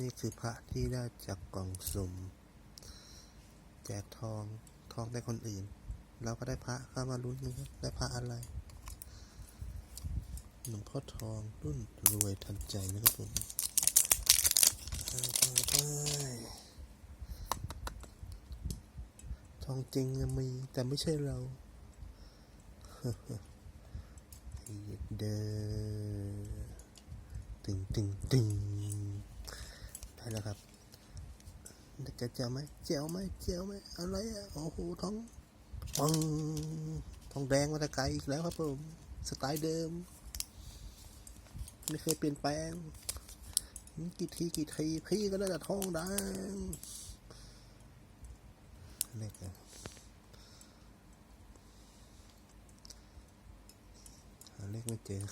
นี่คือพระที่ได้จากกล่องสุ่ม แจกทองทองได้คนอื่น เราก็ได้พระเข้ามาลุ้นนะครับได้พระอะไรหลวงพ่อทองรุ่นรวยทันใจนะครับผมเอาไปไปทองจริงมีแต่ไม่ใช่เราเดอตึงตึงตึง ได้แล้วครับจะเจียวไหมเจียวไหมเจียวไหมอะไรอะโอ้โหทองปังทองแดงมาตะไกลอีกแล้วครับผมสไตล์เดิม ไม่เคยเปลี่ยนแปลงกี่ทีกี่ทีพี่ก็ได้แต่ทองแดงเลขอะไรหาเลขไม่เจอ